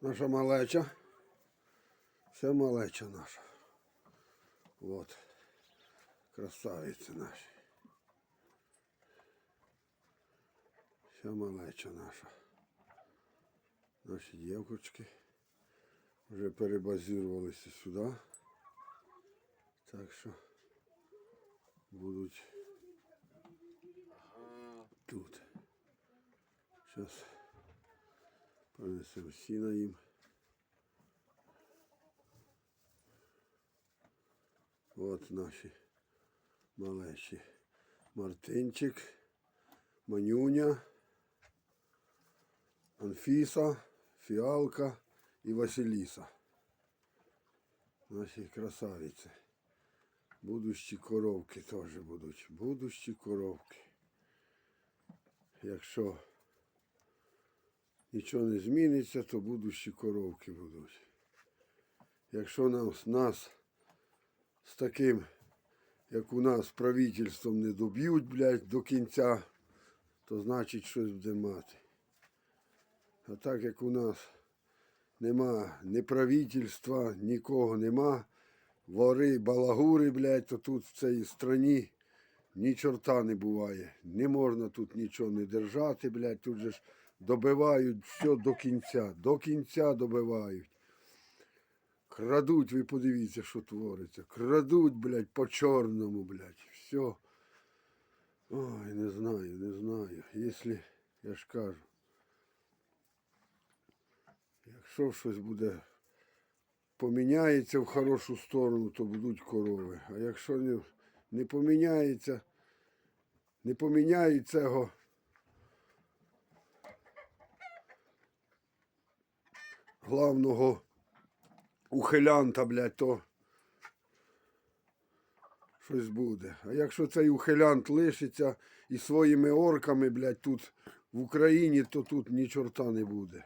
Наша малеча. Це малеча наша. Вот. Красавиці наші. Вся малеча наша. Наші дівчатки вже перебазірувалися сюди. Так що будуть тут. Зараз принесемо сіна їм. От наші малечі. Мартинчик, Манюня, Анфіса, Фіалка і Василіса. Наші красавиці. Будущі коровки теж будуть. Будущі коровки. Якщо нічого не зміниться, то будущі коровки будуть. Якщо нас, нас з таким, як у нас, правительством не доб'ють, блядь, до кінця, то значить щось буде мати. А так як у нас нема ні правительства, нікого нема, вори, балагури, блядь, то тут в цій страні ні чорта не буває. Не можна тут нічого не держати, блядь, тут же ж добивають все до кінця, до кінця добивають. Крадуть, ви подивіться, що твориться. Крадуть, блядь, по чорному, блядь. Все. Ой, не знаю, не знаю. Якщо, я ж кажу, якщо щось буде поміняється в хорошу сторону, то будуть корови. А якщо не, не поміняється, не поміняють цього. Главного ухилянта, блядь, то щось буде. А якщо цей ухилянт лишиться і своїми орками, блядь, тут в Україні, то тут ні чорта не буде.